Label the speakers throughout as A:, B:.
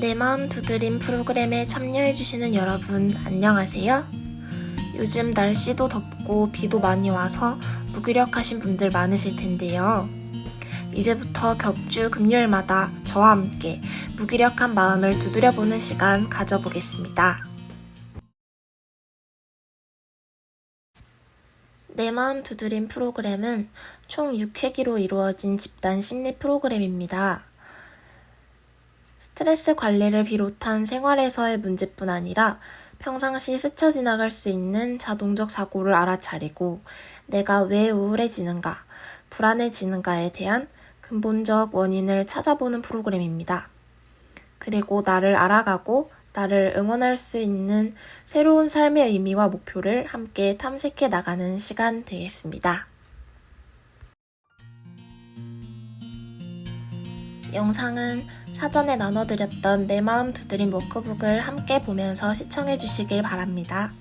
A: 내 마음 두드림 프로그램에 참여해주시는 여러분, 안녕하세요. 요즘 날씨도 덥고 비도 많이 와서 무기력하신 분들 많으실 텐데요. 이제부터 격주 금요일마다 저와 함께 무기력한 마음을 두드려보는 시간 가져보겠습니다. 내 마음 두드림 프로그램은 총 6회기로 이루어진 집단 심리 프로그램입니다. 스트레스 관리를 비롯한 생활에서의 문제뿐 아니라 평상시 스쳐 지나갈 수 있는 자동적 사고를 알아차리고 내가 왜 우울해지는가, 불안해지는가에 대한 근본적 원인을 찾아보는 프로그램입니다. 그리고 나를 알아가고 나를 응원할 수 있는 새로운 삶의 의미와 목표를 함께 탐색해 나가는 시간 되겠습니다. 영상은 사전에 나눠드렸던 내 마음 두드림 워크북을 함께 보면서 시청해 주시길 바랍니다.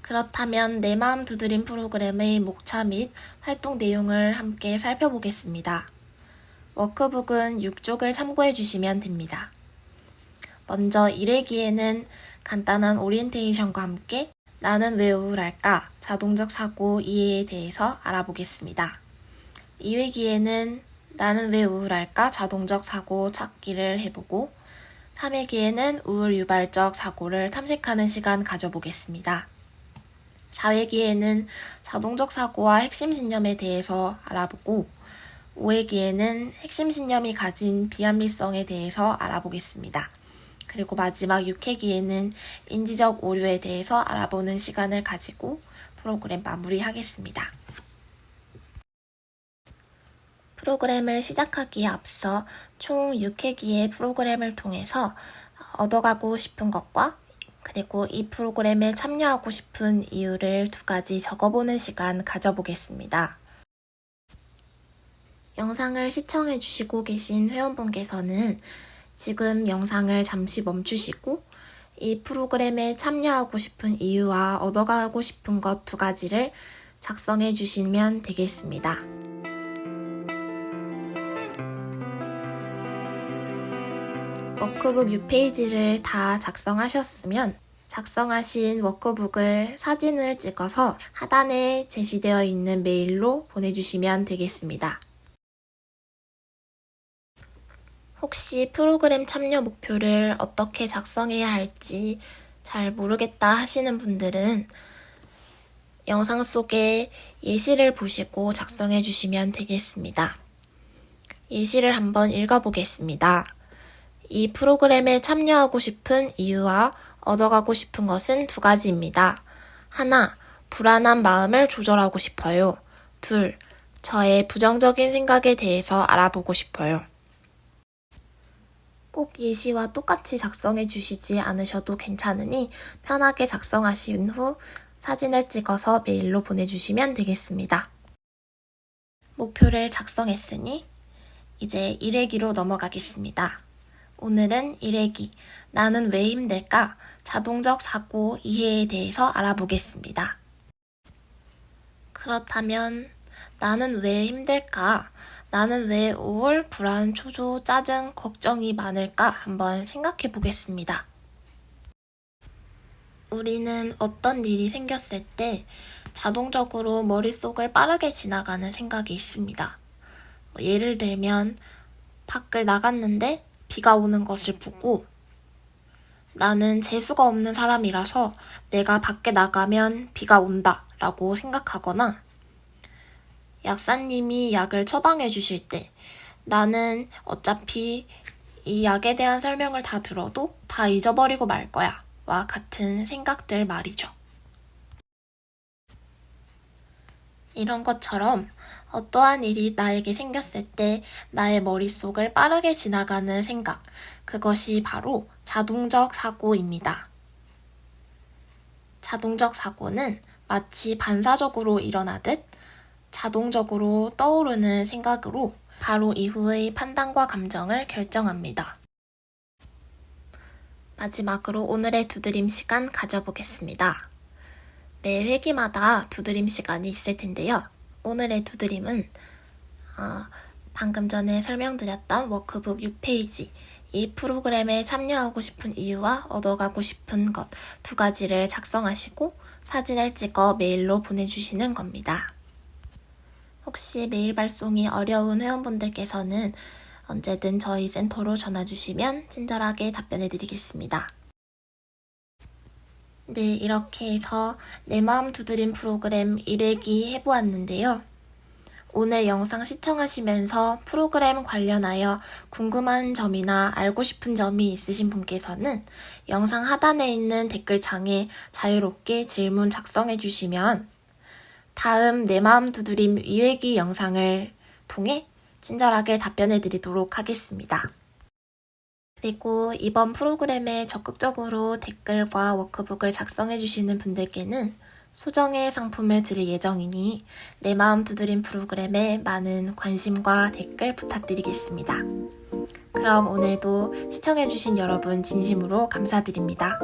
A: 그렇다면 내 마음 두드림 프로그램의 목차 및 활동 내용을 함께 살펴보겠습니다. 워크북은 6쪽을 참고해 주시면 됩니다. 먼저 1회기에는 간단한 오리엔테이션과 함께 나는 왜 우울할까? 자동적 사고 이해에 대해서 알아보겠습니다. 2회기에는 나는 왜 우울할까? 자동적 사고 찾기를 해보고 3회기에는 우울 유발적 사고를 탐색하는 시간 가져보겠습니다. 4회기에는 자동적 사고와 핵심 신념에 대해서 알아보고 5회기에는 핵심 신념이 가진 비합리성에 대해서 알아보겠습니다. 그리고 마지막 6회기에는 인지적 오류에 대해서 알아보는 시간을 가지고 프로그램 마무리하겠습니다. 프로그램을 시작하기에 앞서 총 6회기의 프로그램을 통해서 얻어가고 싶은 것과 그리고 이 프로그램에 참여하고 싶은 이유를 두 가지 적어보는 시간 가져보겠습니다. 영상을 시청해 주시고 계신 회원분께서는 지금 영상을 잠시 멈추시고 이 프로그램에 참여하고 싶은 이유와 얻어가고 싶은 것 두 가지를 작성해 주시면 되겠습니다. 워크북 6페이지를 다 작성하셨으면 작성하신 워크북을 사진을 찍어서 하단에 제시되어 있는 메일로 보내주시면 되겠습니다. 혹시 프로그램 참여 목표를 어떻게 작성해야 할지 잘 모르겠다 하시는 분들은 영상 속에 예시를 보시고 작성해 주시면 되겠습니다. 예시를 한번 읽어보겠습니다. 이 프로그램에 참여하고 싶은 이유와 얻어가고 싶은 것은 두 가지입니다. 하나, 불안한 마음을 조절하고 싶어요. 둘, 저의 부정적인 생각에 대해서 알아보고 싶어요. 꼭 예시와 똑같이 작성해 주시지 않으셔도 괜찮으니 편하게 작성하신 후 사진을 찍어서 메일로 보내주시면 되겠습니다. 목표를 작성했으니 이제 1회기로 넘어가겠습니다. 오늘은 1회기 나는 왜 힘들까? 자동적 사고 이해에 대해서 알아보겠습니다. 그렇다면 나는 왜 힘들까? 나는 왜 우울, 불안, 초조, 짜증, 걱정이 많을까? 한번 생각해 보겠습니다. 우리는 어떤 일이 생겼을 때 자동적으로 머릿속을 빠르게 지나가는 생각이 있습니다. 뭐 예를 들면 밖을 나갔는데 비가 오는 것을 보고 나는 재수가 없는 사람이라서 내가 밖에 나가면 비가 온다 라고 생각하거나 약사님이 약을 처방해 주실 때 나는 어차피 이 약에 대한 설명을 다 들어도 다 잊어버리고 말 거야. 와 같은 생각들 말이죠. 이런 것처럼 어떠한 일이 나에게 생겼을 때 나의 머릿속을 빠르게 지나가는 생각, 그것이 바로 자동적 사고입니다. 자동적 사고는 마치 반사적으로 일어나듯 자동적으로 떠오르는 생각으로 바로 이후의 판단과 감정을 결정합니다. 마지막으로 오늘의 두드림 시간 가져보겠습니다. 매 회기마다 두드림 시간이 있을 텐데요. 오늘의 두드림은 어, 방금 전에 설명드렸던 워크북 6페이지, 이 프로그램에 참여하고 싶은 이유와 얻어가고 싶은 것 두 가지를 작성하시고 사진을 찍어 메일로 보내주시는 겁니다. 혹시 메일 발송이 어려운 회원분들께서는 언제든 저희 센터로 전화 주시면 친절하게 답변해 드리겠습니다. 네, 이렇게 해서 내 마음 두드림 프로그램 1회기 해보았는데요. 오늘 영상 시청하시면서 프로그램 관련하여 궁금한 점이나 알고 싶은 점이 있으신 분께서는 영상 하단에 있는 댓글창에 자유롭게 질문 작성해 주시면 다음 내 마음 두드림 2회기 영상을 통해 친절하게 답변해 드리도록 하겠습니다. 그리고 이번 프로그램에 적극적으로 댓글과 워크북을 작성해 주시는 분들께는 소정의 상품을 드릴 예정이니 내 마음 두드림 프로그램에 많은 관심과 댓글 부탁드리겠습니다. 그럼 오늘도 시청해 주신 여러분 진심으로 감사드립니다.